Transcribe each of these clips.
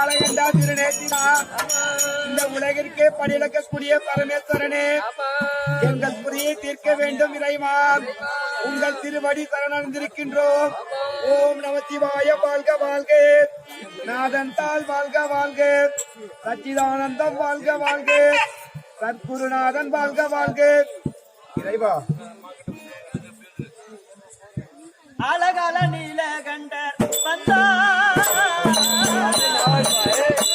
அழகண்டா திருநேத்தினா இந்த உலகிற்கே படியிழக்கக்கூடிய பரமேஸ்வரனே எங்கள் புரியை தீர்க்க வேண்டும் இறைவா உங்கள் திருவடி சரணடைந்திருக்கின்றோம். ஓம் நம சிவாய வாழ்க வாழ்க. நாதன் தாள் வாழ்க வாழ்க. சச்சிதானந்தம் வாழ்க வாழ்க. சத்குருநாதன் வாழ்க வாழ்க. இறைவா. அழகால நீலகண்டர் வந்தா है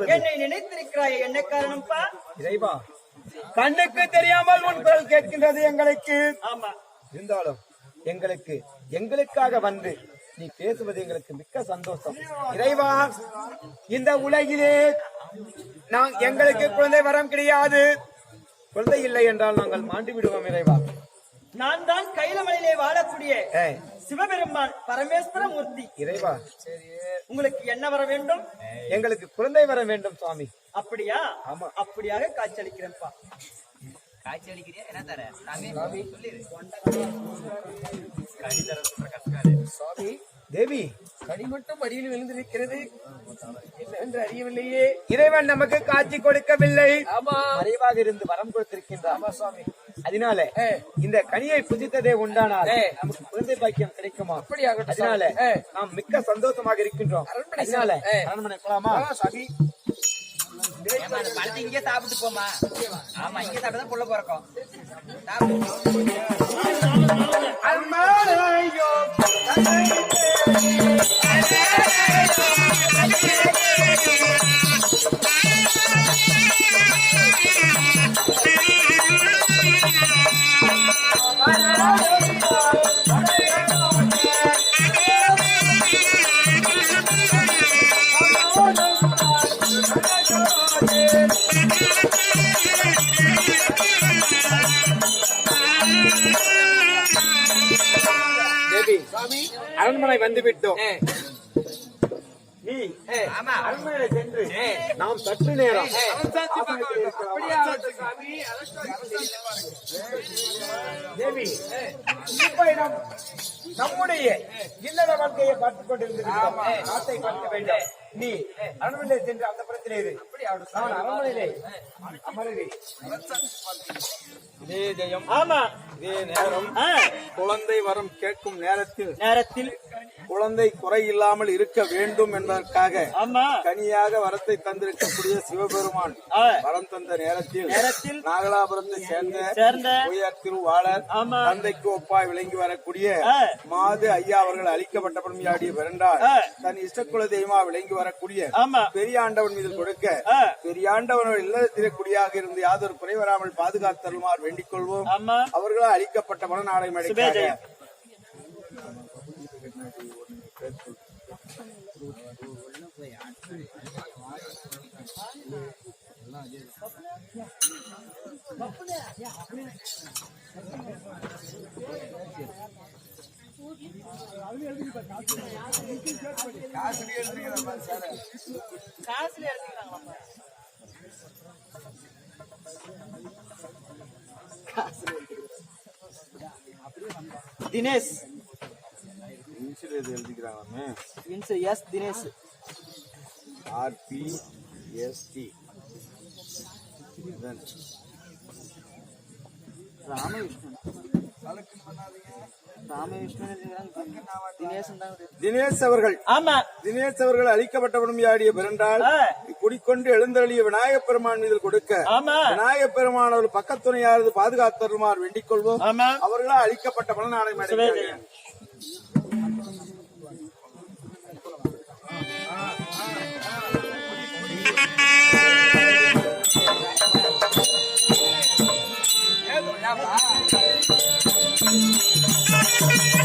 பேசுவது. என்னை நினைத்திருக்கிறாய் என்ன காரணம்ப்பா? இறைவா. கண்ணுக்கு தெரியாமல் உன் குரல் கேட்கின்றது எங்களுக்கு. ஆமா. இருந்தாலும் எங்களுக்கு எங்களுக்காக வந்து நீ பேசுவது எங்களுக்கு மிக்க சந்தோஷம். இறைவா இந்த உலகிலே நான் எங்களுக்கு குழந்தை வரம் கிடையாது. குழந்தை இல்லை என்றால் நாங்கள் மாண்டு விடுவோம் இறைவா. நான் தான் கைலமலையிலே வாழக்கூடிய சிவபெருமான் பரமேஸ்வர மூர்த்தி. இறைவா உங்களுக்கு என்ன வர வேண்டும்? எங்களுக்கு குழந்தை வர வேண்டும் சுவாமி. அப்படியா? ஆமா. அப்படியாக காட்சியளிக்கிறேன்ப்பா. தேவி. கனி மட்டும் அடியில் விழுந்திருக்கிறது. என்று அறியவில்லையே. இறைவன் நமக்கு காட்சி கொடுக்கவில்லை. மறைவாக இருந்து வரம் கொடுத்திருக்கின்றார். சுவாமி. அதனால இந்த கனியை புதித்ததே உண்டானால் நமக்கு குழந்தை பாக்கியம் கிடைக்குமா? அதனால நாம் மிக்க சந்தோஷமாக இருக்கின்றோம். அதனால அரண்மனை போலாமா? சாமி. பழத்தை இங்கே சாப்பிட்டு போமா ஆமா இங்கே சாப்பிட்டு தான் புள்ள பிறக்கும். சாப்பிட்டு அரண்மனை வந்து விட்டோம். நீ ஆமா. அரண்மனை சென்று நாம் சற்று நேரம் தேவி நாம் நம்முடைய இல்லற வாழ்க்கையை பார்த்துக் நாட்டை பார்க்க வேண்டும். நீ அரண்மனையிலே சென்று அந்த புறத்திலே இரு நான் அரண்மனையிலே. இதே ஜெயம். ஆமா. இதே நேரம். குழந்தை வரம் கேட்கும் நேரத்தில் நேரத்தில் குழந்தை குறை இல்லாமல் இருக்க வேண்டும் என்பதற்காக ஆமா. கனியாக வரத்தை தந்திருக்கக்கூடிய சிவபெருமான் வரம் தந்த நேரத்தில் நேரத்தில் நாகலாபுரத்தை சேர்ந்த சேர்ந்த உயர் திருவாளர் தந்தைக்கு ஒப்பாய் விளங்கி வரக்கூடிய மாது ஐயா அவர்கள் அழிக்கப்பட்டபடும் யாடிய பிறண்டால் ஆ. தன் இஷ்டக்குல தெய்வமா விளங்கி வரக்கூடிய பெரியாண்டவன் மீது கொடுக்க ஆ, பெரியாண்டவன் இல்லத்திலே குடியாக இருந்து யாதொரு குறை வராமல் பாதுகாத்தருமாறு வேண்டிக் கொள்வோம் அவர்களால் அழிக்கப்பட்ட மனநாடை மடிக்காக சுபேஜெயம். காசுல எடுத்துக்கிறாங்களாப்பா. Dinesh எழுதிக்கிறாங்க S Dinesh. RP ST Ramavishnu Ramavishnu Dinesh Dinesh அவர்கள் ஆமா தினேஷ் அவர்கள் அழிக்கப்பட்டவனும் யாடிய பிறண்டால் குடிக்கொண்டு எழுந்தருளிய விநாயகப் பெருமான் மீது கொடுக்க ஆமா விநாயகப் பெருமான் அவர்கள் பக்கத்துணையாரது பாதுகாத்தருமாறு வேண்டிக் கொள்வோம் ஆமா அவர்களால் அழிக்கப்பட்ட மனநாடை மடிக்காக சுபேஜெயம். ஆ Thank you.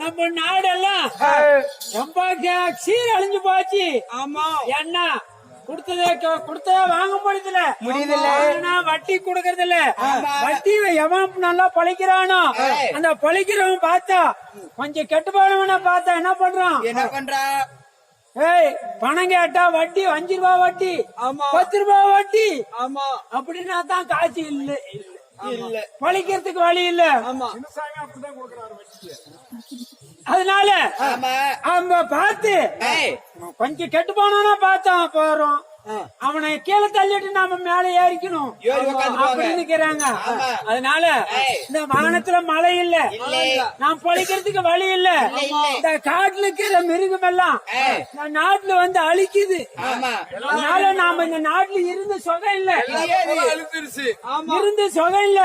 நம்ம நாடெல்லாம் ரொம்ப சீரழிஞ்சு போச்சு. ஆமா. என்ன? கொடுத்ததே கொடுத்ததே வாங்க முடியல முடியுதில்ல. ஆனா வட்டி கொடுக்கறது இல்ல வட்டி எவன் நல்லா பழிக்கிறானோ அந்த பழிக்கிறவன் பார்த்தா கொஞ்சம் கெட்டு போனவன பார்த்தா என்ன பண்றான்? என்ன பண்றா? ஏய் பணம் கேட்டா வட்டி அஞ்சு ரூபா வட்டி ஆமா. பத்து ரூபா வட்டி. ஆமா. அப்படின்னா தான் காட்சி இல்ல. இல்ல. பழிக்கிறதுக்கு வழி இல்ல. ஆமா. அதனால அவங்க பார்த்து கொஞ்சம் கெட்டு போனோம்னா பார்த்தோம் போறோம் அவனை கீழே தள்ளிட்டு நாம மேல ஏறிக்கணும். அப்படின்னு. அதனால. இந்த வாகனத்துல மழை இல்ல. நான் பொழைக்கிறதுக்கு வழி இல்ல. இந்த காட்டுல இருக்கிற மிருகம் எல்லாம். இந்த நாட்டுல வந்து அழிக்குது. அதனால நாம இந்த நாட்டுல இருந்து சுகம் இல்ல. இருந்து சுகம் இல்ல.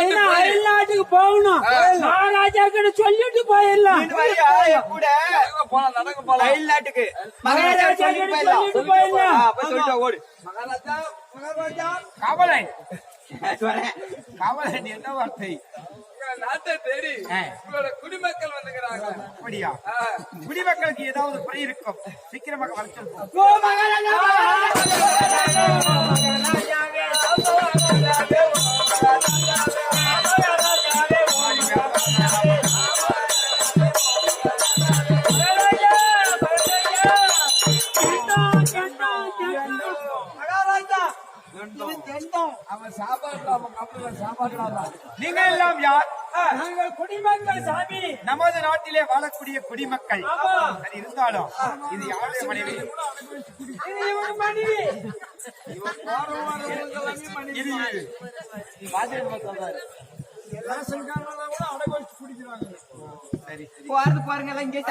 ஏன்னா அயல்நாட்டுக்கு போகணும். மகாராஜா கிட்ட சொல்லிட்டு போயிடலாம். கூட போலாம் நடக்க போலாம் அயல்நாட்டுக்கு மகாராஜா கிட்ட சொல்லிட்டு போயிடலாம். போய் சொல்லிட்டு ஓடு. கவலை கவலை என்ன வார்த்தை? நாட்டை தேடி. உங்களோட குடிமக்கள் வந்துக்கிறாங்க அப்படியா? குடிமக்களுக்கு ஏதாவது குறை இருக்கும். சீக்கிரமாக வர சொல்லுவோம் நீங்கள் எல்லாம் யார் நாங்கள் குடிமக்கள் சாமி. நமது நாட்டிலே வாழக்கூடிய குடிமக்கள். அது இருந்தாலும் இது யாருடைய மனைவி? மனைவி. சரி பாருங்க எல்லாம் இங்கே.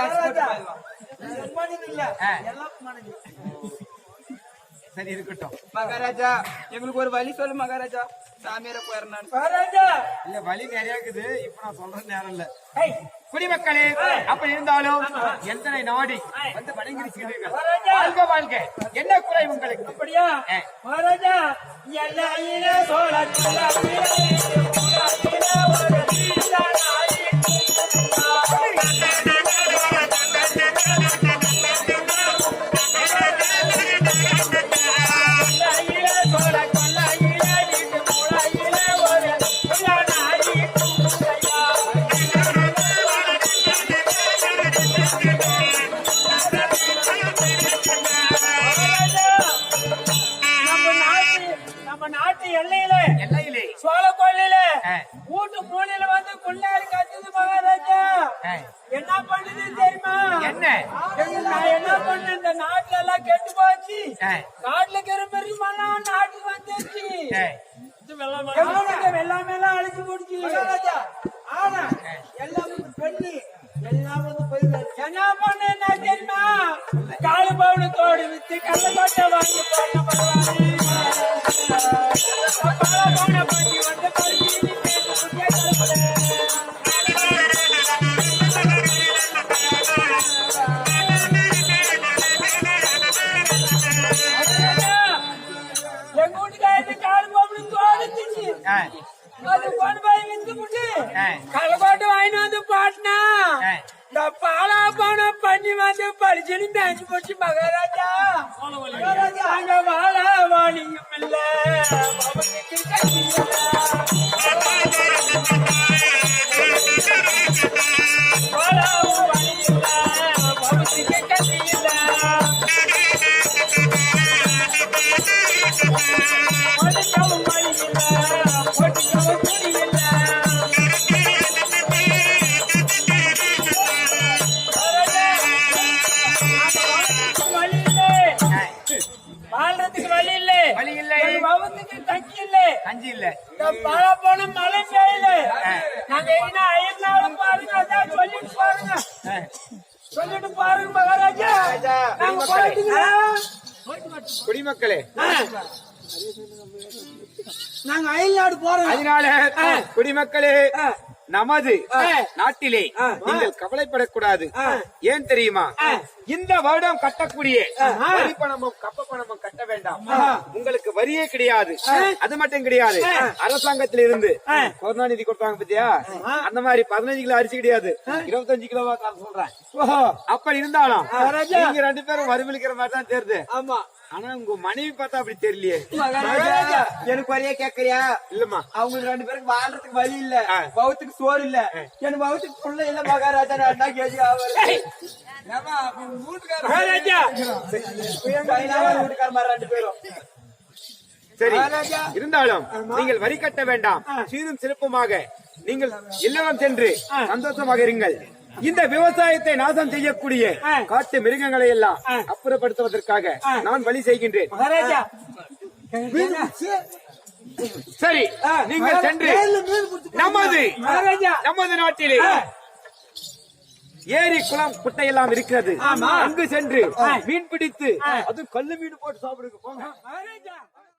சரி இருக்கட்டும். மகாராஜா எங்களுக்கு ஒரு வழி சொல்லு மகாராஜா. சாமியார போயிடுறேன் மகாராஜா! இல்ல வழி நிறைய இருக்குது. இப்ப நான் சொல்றது நேரம் இல்ல. ஏய், குடிமக்களே அப்படி இருந்தாலும் எத்தனை நாடி வந்து வணங்கிருக்கிறீர்கள். வாழ்க வாழ்க. என்ன குறை உங்களுக்கு? அப்படியா. மகாராஜா எல்லையில சோழ நாட்டு எல்லையில. எல்லையிலே. சோழ கொள்ளையில ஆ. வீட்டு மூலையில வந்து குள்ளாரி கத்துது மகாராஜா. என்ன பண்ணுது தெரியுமா? என்ன? நான் என்ன பண்ணேன்? இந்த நாட்டுல எல்லாம் கெட்டு போச்சு. காட்டுல இருக்கிற பெருமாள் நாட்டுக்கு. எவ்வளவுக்கு வெள்ளாமை எல்லாம் அழிச்சு போடுச்சு ஆனா எல்லாம் பண்ணி எல்லாம் வந்து போயிருக்காரு என்ன பண்ண தெரியுமா? காலு பவுனத்தோடு வித்து கள்ள கொட்டை வாங்கி போன பரவாயில்லை அது கொண்டு போய் வித்து புட்டு இல்லை தங்கி இல்லை கஞ்சி இல்லை பல போன மழை பெய்யல நாங்க என்ன ஐயர்னாலும் பாருங்க அதான் பாருங்க. சொல்லிட்டு பாருங்க குடிமக்களே. நாங்க அயல்நாடு போறோம். அதனால குடிமக்களே. நமது நாட்டிலே நீங்கள் கவலைப்படக்கூடாது. ஏன் தெரியுமா? இந்த வருடம் கட்டக்கூடிய வரி பணமும் கப்ப பணமும் கட்ட வேண்டாம். உங்களுக்கு வரியே கிடையாது. அது மட்டும் கிடையாது. அரசாங்கத்தில இருந்து கருணாநிதி கொடுத்தாங்க பத்தியா? அந்த மாதிரி பதினஞ்சு கிலோ அரிசி கிடையாது. இருபத்தஞ்சு கிலோவா சொல்றேன். அப்ப இருந்தாலும் நீங்க ரெண்டு பேரும் வறுமளிக்கிற மாதிரி தான் தெரியுது. ஆமா. ஆனா உங்க மனைவி பார்த்தா அப்படி தெரியலையே. எனக்கு வரைய கேக்குறியா? இல்லம்மா. அவங்களுக்கு ரெண்டு பேருக்கு வாழ்றதுக்கு வழி இல்ல. பௌத்துக்கு சோறு இல்ல. எனக்கு பௌத்துக்கு புள்ள இல்ல மகாராஜா என்ன கேஜி வீட்டுக்கார மாதிரி ரெண்டு பேரும். சரி. இருந்தாலும் நீங்கள் வரி கட்ட வேண்டாம். சீரும் சிறப்புமாக நீங்கள் இல்லறம் சென்று சந்தோஷமாக இருங்கள். இந்த விவசாயத்தை நாசம் செய்யக்கூடிய காட்டு மிருகங்களை எல்லாம் அப்புறப்படுத்துவதற்காக நான் வழி செய்கின்றேன். சரி நீங்கள் சென்று நமது நமது நாட்டிலே ஏரி குளம் குட்டை எல்லாம் இருக்கிறது அங்கு சென்று மீன் பிடித்து அது கல்லு மீன் போட்டு சாப்பிடுங்க